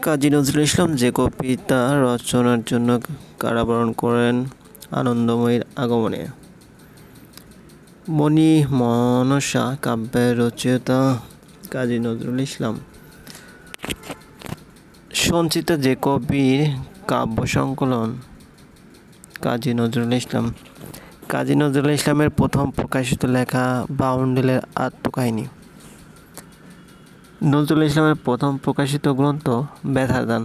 কাজী নজরুল ইসলাম যে কবিতা রচনার জন্য কারাবরণ করেন আনন্দময়ীর আগমনে। মণি মনসা কাব্যের রচয়িতা কাজী নজরুল ইসলাম। সঞ্চিত যে কবির কাব্য সংকলন কাজী নজরুল ইসলাম। কাজী নজরুল ইসলামের প্রথম প্রকাশিত লেখা বাউন্ডেলের আত্মকাহিনী। নজরুল ইসলামের প্রথম প্রকাশিত গ্রন্থ ব্যথার দান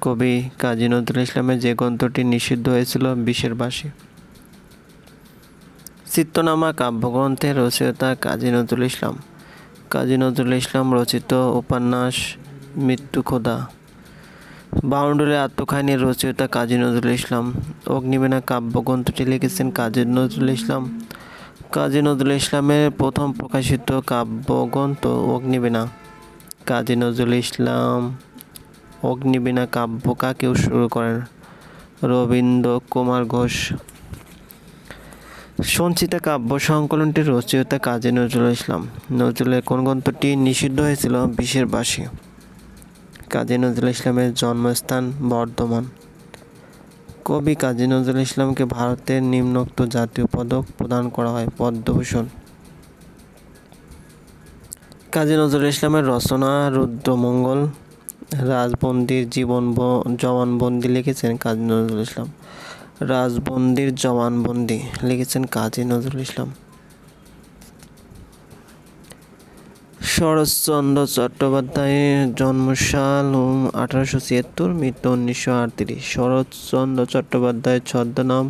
কবি কাজী নজরুল ইসলামের যে গ্রন্থটি নিষিদ্ধ হয়েছিল বিশের বাসী। চিত্তনামা কাব্যগ্রন্থের রচয়িতা কাজী নজরুল ইসলাম। কাজী নজরুল ইসলাম রচিত উপন্যাস মৃত্যু খোদা। বাউন্ডুলের আত্মকাহিনীর রচয়িতা কাজী নজরুল ইসলাম। অগ্নিবীণা কাব্যগ্রন্থটি লিখেছেন কাজী নজরুল ইসলাম। কাজী নজরুল ইসলামের প্রথম প্রকাশিত কাব্যগ্রন্থ অগ্নিবীণা। কাজী নজরুল ইসলাম অগ্নিবীণা কাব্য কাকেও শুরু করেন? রবীন্দ্র কুমার ঘোষ। সঞ্চিতা কাব্য সংকলনটির রচয়িতা কাজী নজরুল ইসলাম। নজরুলের কোন গ্রন্থটি নিষিদ্ধ হয়েছিল? বিশের বাসী কাজী নজরুল ইসলামের জন্মস্থান বর্ধমান। কবি কাজী নজরুল ইসলামকে ভারতের নিম্নোক্ত জাতীয় পদক প্রদান করা হয়, পদ্মভূষণ। কাজী নজরুল ইসলামের রচনা রুদ্রমঙ্গল, রাজবন্দির জীবন জবানবন্দি লিখেছেন কাজী নজরুল ইসলাম। রাজবন্দির জবানবন্দি লিখেছেন কাজী নজরুল ইসলাম। শরৎচন্দ্র চট্টোপাধ্যায়ের জন্মসাল আঠারোশো ছিয়াত্তর, মৃত্যু উনিশশো আটত্রিশ। শরৎচন্দ্র চট্টোপাধ্যায়ের ছদ্মনাম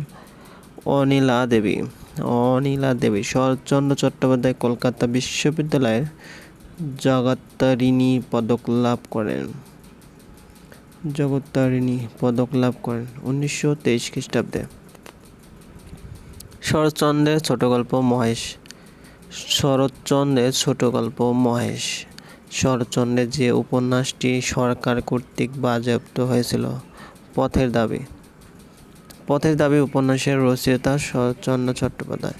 অনিলা দেবী অনিলা দেবী শরৎচন্দ্র চট্টোপাধ্যায় কলকাতা বিশ্ববিদ্যালয়ের জগত্তারিণী পদক লাভ করেন। জগত্তারিণী পদক লাভ করেন উনিশশো তেইশ খ্রিস্টাব্দে। শরৎচন্দ্রের ছোট গল্প মহেশ। শরৎচন্দ্রের ছোট গল্প মহেশ। শরৎচন্দ্রের যে উপন্যাসটি সরকার কর্তৃক বাজেয়াপ্ত হয়েছিল, পথের দাবি। পথের দাবি উপন্যাসের রচয়িতা শরৎচন্দ্র চট্টোপাধ্যায়।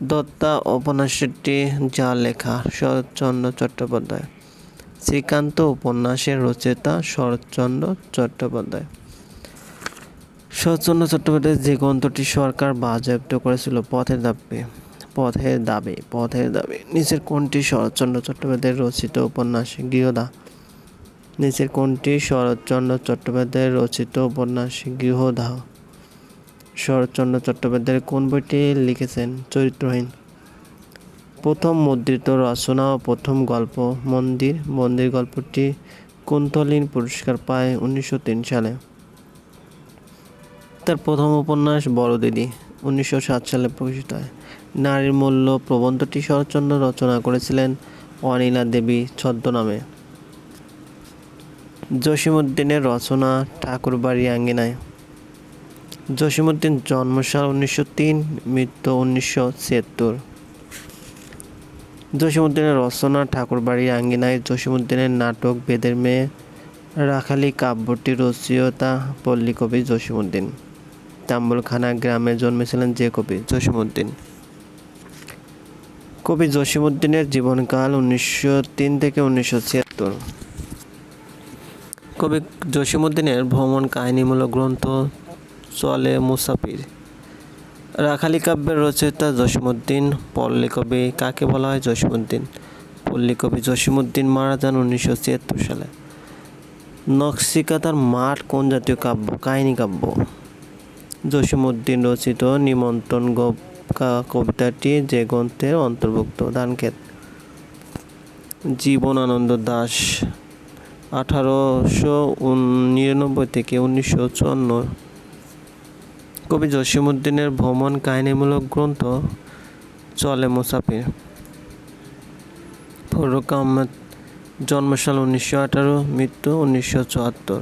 দত্তা উপন্যাসটি যা লেখা শরৎচন্দ্র চট্টোপাধ্যায়। শ্রীকান্ত উপন্যাসের রচয়িতা শরৎচন্দ্র চট্টোপাধ্যায়। শরৎচন্দ্র চট্টোপাধ্যায় যে গ্রন্থটি সরকার বাজেয়াপ্ত করেছিল, পথের দাবি। পথের দাবি পথের দাবি। নিচের কোনটি শরৎচন্দ্র চট্টোপাধ্যায়ের রচিত উপন্যাস, গৃহদা। নিচের কোনটি শরৎচন্দ্র চট্টোপাধ্যায়ের রচিত উপন্যাস গৃহদাহ শরৎচন্দ্র চট্টোপাধ্যায়ের কোন বইটি লিখেছেন? চরিত্রহীন। প্রথম মুদ্রিত রচনা ও প্রথম গল্প, মন্দির। মন্দির গল্পটি কুন্তলীন পুরস্কার পায় উনিশশো তিন সালে। তার প্রথম উপন্যাস বড় দিদি উনিশশো সাত সালে প্রকাশিত হয়। নারীর মূল্য প্রবন্ধটি শরৎচন্দ্র রচনা করেছিলেন অনিলা দেবী ছদ্মনামে। জসীমউদ্দিনের রচনা ঠাকুরবাড়ি আঙ্গিনায়। জসীমউদ্দিন জন্মসাল উনিশশো তিন, মৃত্যু উনিশশো ছিয়াত্তর। জসীমউদ্দিনের রচনা ঠাকুরবাড়ি আঙ্গিনায়। জসীমউদ্দিনের নাটক বেদের মেয়ে রাখালি কাব্যটি রচয়িতা পল্লী কবি জসীমউদ্দিন। তাম্বুলখানা গ্রামে জন্মেছিলেন যে কবি জসীমউদ্দিন। কবি জসীমউদ্দিনের জীবনকাল উনিশশো তিন থেকে উনিশশো ছিয়াত্তর। কবি জসীমউদ্দিনের ভ্রমণ কাহিনীমূলক গ্রন্থ চলে মুসাফির। রাখালি কাব্যের রচয়িতা জসীমউদ্দিন, পল্লী কবি কাকে বলা হয় জসীমউদ্দিন? পল্লী কবি জসীমউদ্দিন মারা যান উনিশশো ছিয়াত্তর সালে। নকশিকাতার মাঠ কোন জাতীয় কাব্য? কাহিনী কাব্য। জসীমউদ্দিন রচিত নিমন্ত্রণ গপ কবিতাটি যে গ্রন্থের অন্তর্ভুক্ত। ধানক্ষেত জীবনানন্দ দাস, আঠারোশো নিরানব্বই থেকে উনিশশো চুয়ান্ন। কবি জসীমউদ্দিনের ভ্রমণ কাহিনীমূলক গ্রন্থ চলে মুসাফির। ফরুক আহমেদ জন্মসাল উনিশশো আঠারো, মৃত্যু উনিশশো চুয়াত্তর।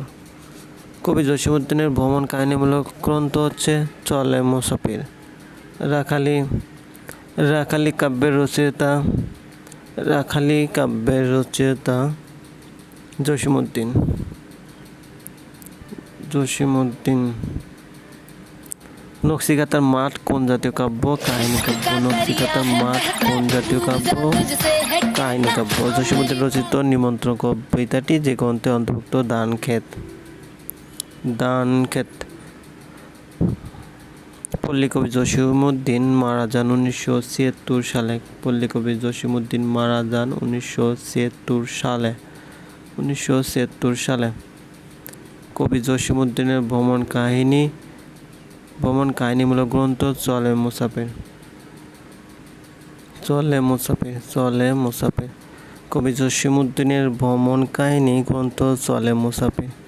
কবি জসীমউদ্দিনের ভ্রমণ কাহিনীমূলক গ্রন্থ হচ্ছে চলে মুসাফির। রাখালি রাখালি কাব্যের রচয়িতা, রাখালি কাব্যের রচয়িতা জসীমউদ্দিন। জসীমউদ্দিন, নকশিকাতার মাঠ কোন জাতীয় কাব্য? কাহিনী কাব্য, নকশিকাতার মাঠ কোন জাতীয় কাব্য? কাহিনী কাব্য জসীমুদ্দিন রচিত নিমন্ত্রণ কবিতাটি যে গ্রন্থে অন্তর্ভুক্ত, দান ক্ষেত। দান ক্ষেত। পল্লীকবি জসীমউদ্দিন মারা যান উনিশশো ছিয়াত্তর সালে। পল্লীকবি জসীমউদ্দিন মারা যান উনিশশো ছিয়াত্তর সালে। উনিশশো ছিয়াত্তর সালে। কবি জসীমউদ্দিনের ভ্রমণ কাহিনী, ভ্রমণ কাহিনীমূলক গ্রন্থ চলে মুসাফির। চলে মুসাফির চলে মুসাফির। কবি জসীমউদ্দিনের ভ্রমণ কাহিনী গ্রন্থ চলে মুসাফির।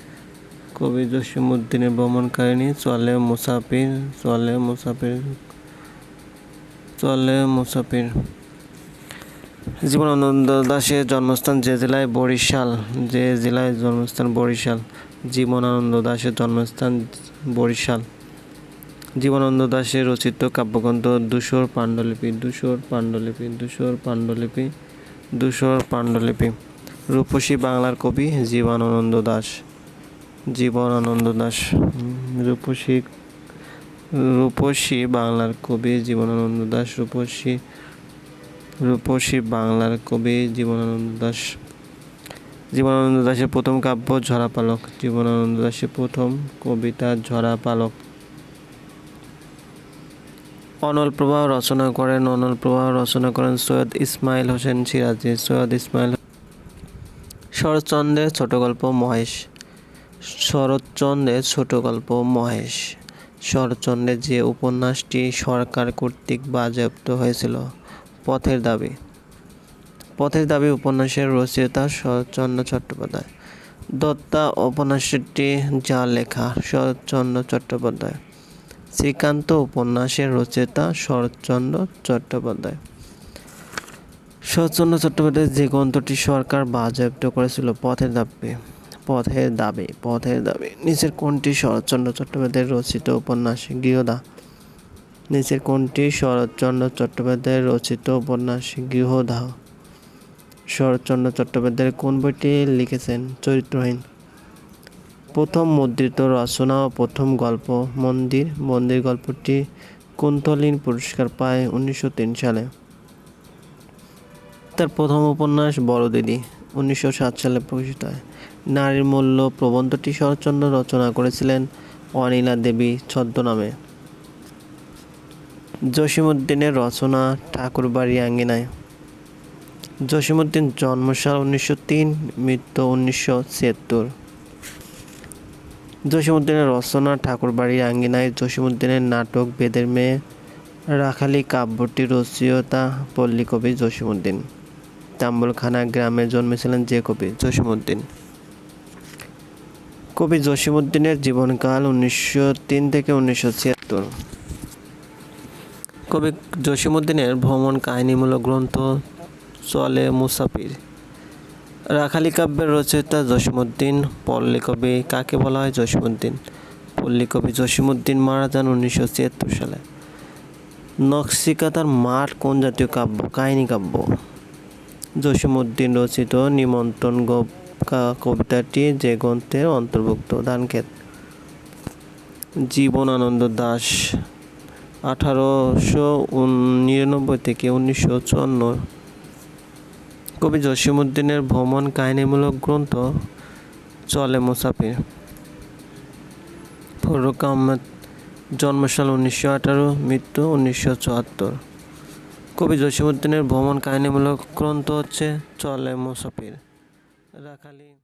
কবি জসীমউদ্দিনের ভ্রমণ কাহিনী, চলে মুসাফির চলে মুসাফির চলে মুসাফির। জীবনানন্দ দাশের জন্মস্থান যে জেলায়? বরিশাল। যে জেলায় জন্মস্থান? বরিশাল। জীবনানন্দ দাশের জন্মস্থান বরিশাল। জীবনানন্দ দাশের রচিত কাব্যগ্রন্থ দুশোর পাণ্ডুলিপি দুশোর পাণ্ডুলিপি দুশোর পাণ্ডুলিপি দুশোর পাণ্ডুলিপি। রূপসী বাংলার কবি জীবনানন্দ দাশ জীবনানন্দ দাশ উম, রূপসী রূপসী বাংলার কবি জীবনানন্দ দাস রূপসী রূপসী বাংলার কবি জীবনানন্দ দাস জীবনানন্দ দাসের প্রথম কাব্য ঝরা পালক। জীবনানন্দ দাসের প্রথম কবিতা ঝরা পালক। অনল প্রবাহ রচনা করেন অনল প্রবাহ রচনা করেন সৈয়দ ইসমাইল হোসেন সিরাজি। সৈয়দ ইসমাইল শরৎচন্দ্রের ছোট গল্প মহেশ। শরৎচন্দ্রের ছোট গল্প মহেশ। শরৎচন্দ্রের যে উপন্যাসটি সরকার কর্তৃক বাজেয়াপ্ত হয়েছিল, পথের দাবি। পথের দাবি উপন্যাসের রচয়িতা শরৎচন্দ্র চট্টোপাধ্যায়। দত্তা উপন্যাসটি যা লেখা শরৎচন্দ্র চট্টোপাধ্যায়। শ্রীকান্ত উপন্যাসের রচয়িতা শরৎচন্দ্র চট্টোপাধ্যায়। শরৎচন্দ্র চট্টোপাধ্যায় যে গ্রন্থটি সরকার বাজেয়াপ্ত করেছিল, পথের দাবি। পথের দাবি পথের দাবি। নিচের কোনটি শরৎচন্দ্র চট্টোপাধ্যায়ের রচিত উপন্যাস, গৃহদা। নিচের কোনটি শরৎচন্দ্র চট্টোপাধ্যায়ের রচিত উপন্যাস গৃহদাহ শরৎচন্দ্র চট্টোপাধ্যায়ের কোন বইটি লিখেছেন? চরিত্রহীন। প্রথম মুদ্রিত রচনা ও প্রথম গল্প, মন্দির। মন্দির গল্পটি কুন্তলীন পুরস্কার পায় উনিশশো তিন সালে। তার প্রথম উপন্যাস বড় দিদি উনিশশো সাত সালে প্রকাশিত হয়। নারীর মূল্য প্রবন্ধটি শরৎচন্দ্র রচনা করেছিলেন অনিলা দেবী ছদ্মনামে। জসীমউদ্দিনের রচনা ঠাকুরবাড়ি আঙ্গিনায়। জসীমউদ্দিন জন্মসাল উনিশশো তিন, মৃত্যু উনিশশো ছিয়াত্তর। জসীমউদ্দিনের রচনা ঠাকুরবাড়ির আঙ্গিনায় জসীমউদ্দিনের নাটক বেদের মেয়ে রাখালি কাব্যটি রচয়িতা পল্লী কবি জসীমউদ্দিন। তাম্বুলখানা গ্রামে জন্মেছিলেন যে কবি জসীমউদ্দিন। কবি জসীমউদ্দিনের জীবনকাল উনিশশো তিন থেকে উনিশশো ছিয়াত্তর। কবি জসীমউদ্দিনের ভ্রমণ কাহিনীমূলক গ্রন্থ চলে মুসাফির। রাখালি কাব্যের রচয়িতা জসীমউদ্দিন পল্লী কবি কাকে বলা হয় জসীমউদ্দিন? পল্লী কবি জসীমউদ্দিন মারা যান উনিশশো ছিয়াত্তর সালে। নকশিকাতার মাঠ কোন জাতীয় কাব্য? কাহিনী কাব্য। জসীমউদ্দিন রচিত নিমন্ত্রণ গো- কা- কবিতাটি যে গ্রন্থের অন্তর্ভুক্ত। দানক্ষেত জীবনানন্দ দাশ আঠারোশো নিরানব্বই থেকে উনিশশো চুয়ান্ন। কবি জসীমউদ্দিনের ভ্রমণ কাহিনীমূলক গ্রন্থ চলে মুসাফির। ফরুক আহমেদ জন্মসাল উনিশশো আঠারো, মৃত্যু উনিশশো চুয়াত্তর। কবি জসীমউদ্দিনের ভ্রমণ কাহিনীমূলক গ্রন্থ হচ্ছে চলে মুসাফির। রাখালি